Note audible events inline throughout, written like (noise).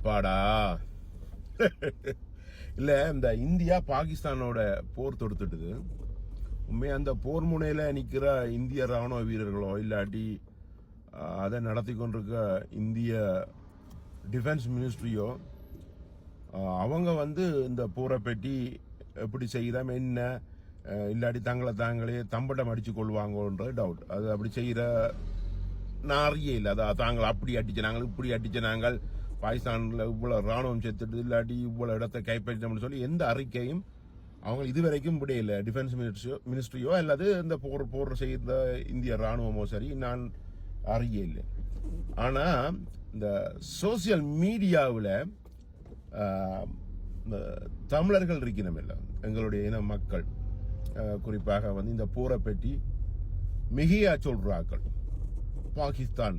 அப்பாடா (laughs) இல்லை இந்த இந்தியா பாகிஸ்தானோட போர் தொடுத்துட்டுது. உண்மையாக அந்த போர் முனையில் நிற்கிற இந்திய ராணுவ வீரர்களோ இல்லாட்டி அதை நடத்தி கொண்டிருக்க இந்திய டிஃபென்ஸ் மினிஸ்ட்ரியோ அவங்க வந்து இந்த போரை பற்றி எப்படி செய்கிறோம் என்ன இல்லாட்டி தங்களை தாங்களே தம்பட்டம் அடித்து கொள்வாங்கன்ற டவுட் அது அப்படி செய்கிற நாரியே இல்லை அதான் தாங்கள் அப்படி அடிச்ச நாங்கள் இப்படி அடிச்ச நாங்கள் பாகிஸ்தானில் இவ்வளோ ராணுவம் செத்துட்டு இல்லாட்டி இவ்வளோ இடத்தை கைப்பற்றினோம்னு சொல்லி எந்த அறிக்கையும் அவங்க இதுவரைக்கும் விடையில டிஃபென்ஸ் மினிஸ்ட்ரியோ மினிஸ்ட்ரியோ அல்லது இந்த போர் போர் செய்த இந்திய ராணுவமோ சரி நான் அறிய இல்லை. ஆனால் இந்த சோசியல் மீடியாவில் இந்த தமிழர்கள் இருக்கணும் இல்லை எங்களுடைய இன மக்கள். குறிப்பாக வந்து இந்த போரை பற்றி மிகையா சொல்றார்கள். பாகிஸ்தான்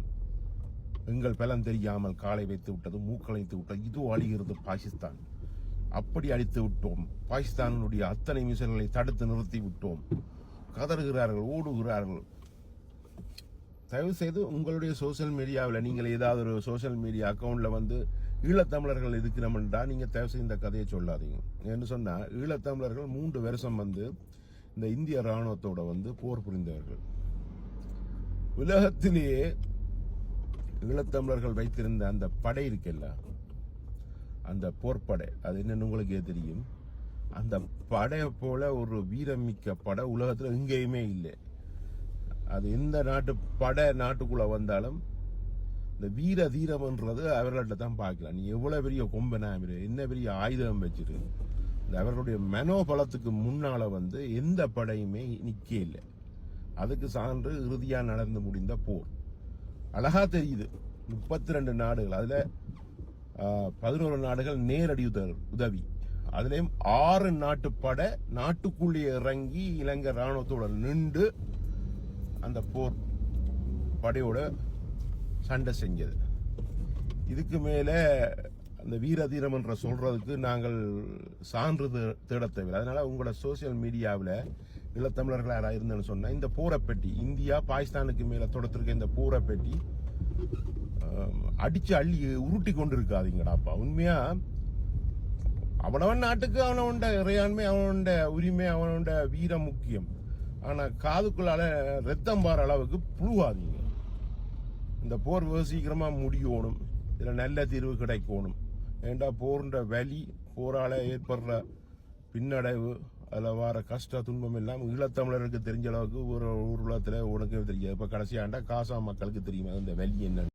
எங்கள் பலம் தெரியாமல் காலை வைத்து விட்டது மூக்களைத்து விட்டது. இது அழிகிறது பாகிஸ்தான். அப்படி அழித்து விட்டோம். பாகிஸ்தானுடைய அத்தனை மிசல்களை தடுத்து நிறுத்தி விட்டோம். கதறுகிறார்கள் ஓடுகிறார்கள். தயவு செய்து உங்களுடைய சோஷியல் மீடியாவில் நீங்கள் ஏதாவது ஒரு சோஷியல் மீடியா அக்கவுண்ட்ல வந்து ஈழத்தமிழர்கள் இருக்கிறோம்ன்றா நீங்க தயவு செய்து இந்த கதையை சொல்லாதீங்க. என்று சொன்னா ஈழத்தமிழர்கள் மூன்று வருஷம் வந்து இந்த இந்திய ராணுவத்தோட வந்து போர் புரிந்தவர்கள். உலகத்திலேயே ஈழத்தமிழர்கள் வைத்திருந்த அந்த படை இருக்குல்ல? அந்த போர்ப்படை அது என்னன்னு உங்களுக்கே தெரியும். அந்த படையை போல ஒரு வீரமிக்க படை உலகத்தில் எங்கேயுமே இல்லை. அது எந்த நாட்டு படை நாட்டுக்குள்ளே வந்தாலும் இந்த வீர தீரம்ன்றது அவர்கள்ட்ட தான் பார்க்கலாம். நீ எவ்வளோ பெரிய கொம்பனா என்ன பெரிய ஆயுதம் வச்சிரு? இந்த அவர்களுடைய மனோபலத்துக்கு முன்னால் வந்து எந்த படையுமே நிற்க இல்லை. அதுக்கு சான்று இறுதியாக நடந்து முடிந்த போர். அழகா தெரியுது. முப்பத்தி ரெண்டு நாடுகள். அதுல பதினோரு நாடுகள் நேரடி உத- உதவி. அதுலயும் ஆறு நாட்டு படை நாட்டுக்குள்ளே இறங்கி இலங்கை ராணுவத்தோட நின்று அந்த போர் படையோட சண்டை செஞ்சது. இதுக்கு மேல அந்த வீரதீரம் என்ற சொல்றதுக்கு நாங்கள் சான்று தேட தேடத் தேவை அதனால உங்களோட சோசியல் மீடியாவில் ஈழத்தமிழர்கள் யாராவது இருந்தேன்னு சொன்னால் இந்த போரை இந்தியா பாகிஸ்தானுக்கு மேலே தொடத்திருக்க இந்த போரை அடித்து அள்ளி உருட்டி கொண்டு இருக்காதிங்கடாப்பா உண்மையாக அவனவன் நாட்டுக்கு அவனவன்ட இறையாண்மை அவனோட உரிமை அவனோட வீரம் முக்கியம். ஆனால் காதுக்குள்ளால ரத்தம் பாற அளவுக்கு புழுவாதீங்க. இந்த போர் சீக்கிரமாக முடியணும். இதில் நல்ல தீர்வு கிடைக்கணும். ஏண்டா போர்ன்ற வலி போரால் ஏற்படுற பின்னடைவு அதில் வர கஷ்ட துன்பம் எல்லாம் ஈழத்தமிழருக்கு தெரிஞ்ச அளவுக்கு ஒரு ஊர் உனக்கு தெரியாது. இப்போ கடைசியாண்டா காசா மக்களுக்கு தெரியுமா? அந்த வலி என்னன்னு.